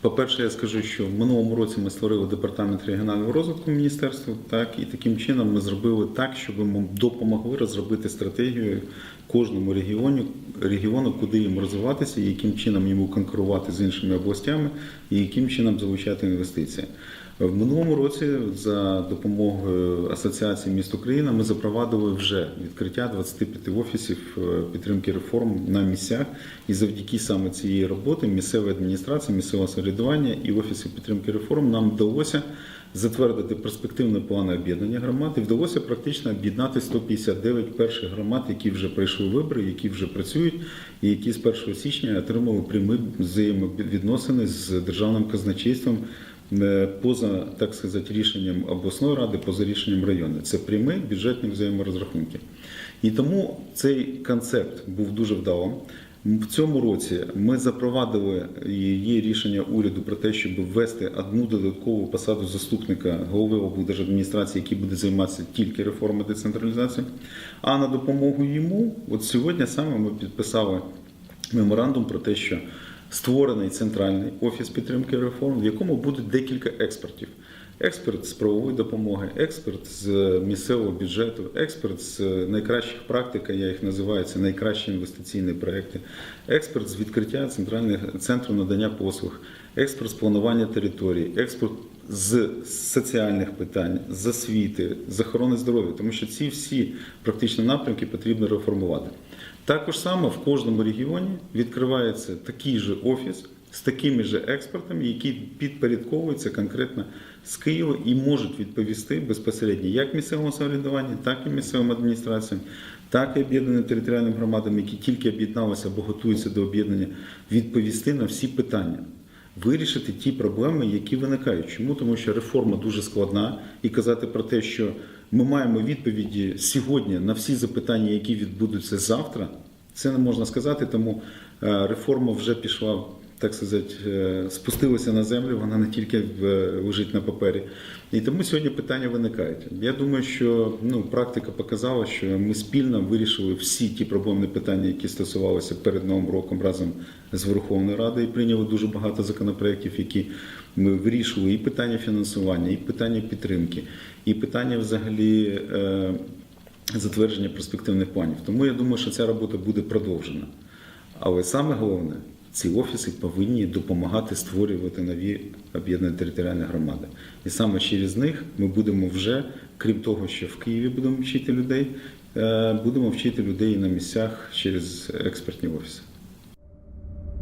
По-перше, я скажу, що в минулому році ми створили департамент регіонального розвитку міністерства, так і таким чином ми зробили так, щоб ми допомогли розробити стратегію кожному регіону, регіону, куди їм розвиватися, яким чином йому конкурувати з іншими областями, і яким чином залучати інвестиції. В минулому році за допомогою Асоціації міст України ми запровадили вже відкриття 25 офісів е, підтримки реформ на місцях. І завдяки саме цієї роботи місцевої адміністрації, місцевого самоврядування і офісів підтримки реформ нам вдалося затвердити перспективні плани об'єднання громад і вдалося практично об'єднати 159 перших громад, які вже пройшли вибори, які вже працюють, і які з 1 січня отримали прямі взаємовідносини з державним казначейством поза так сказати рішенням обласної ради, поза рішенням району. Це прямі бюджетні взаєморозрахунки. І тому цей концепт був дуже вдалим. В цьому році ми запровадили є рішення уряду про те, щоб ввести одну додаткову посаду заступника голови облдержадміністрації, який буде займатися тільки реформою децентралізації. А на допомогу йому, от сьогодні саме ми підписали меморандум про те, що створений центральний офіс підтримки реформ, в якому буде декілька експертів. Експерт з правової допомоги, експерт з місцевого бюджету, експерт з найкращих практик, я їх називаю це найкращі інвестиційні проекти, експерт з відкриття центральних центру надання послуг, експерт з планування території, експерт з соціальних питань, з освіти, з охорони здоров'я, тому що ці всі практично напрямки потрібно реформувати. Також саме в кожному регіоні відкривається такий же офіс з такими ж експертами, які підпорядковуються конкретно з Києва і можуть відповісти безпосередньо як місцевому самоврядуванню, так і місцевим адміністраціям, так і об'єднаним територіальним громадам, які тільки об'єдналися або готуються до об'єднання, відповісти на всі питання. Вирішити ті проблеми, які виникають. Чому? Тому що реформа дуже складна, і казати про те, що ми маємо відповіді сьогодні на всі запитання, які відбудуться завтра, це не можна сказати. Тому е, реформа вже пішла, так сказати, е, спустилася на землю. Вона не тільки лежить на папері. І тому сьогодні питання виникають. Я думаю, що ну, практика показала, що ми спільно вирішили всі ті проблемні питання, які стосувалися перед новим роком разом з Верховною Радою, і прийняли дуже багато законопроєктів, які ми вирішували і питання фінансування, і питання підтримки, і питання взагалі. Е- затвердження перспективних планів. Тому я думаю, що ця робота буде продовжена. Але саме головне, ці офіси повинні допомагати створювати нові об'єднані територіальні громади. І саме через них ми будемо вже, крім того, що в Києві будемо вчити людей, е, будемо вчити людей на місцях через експертні офіси.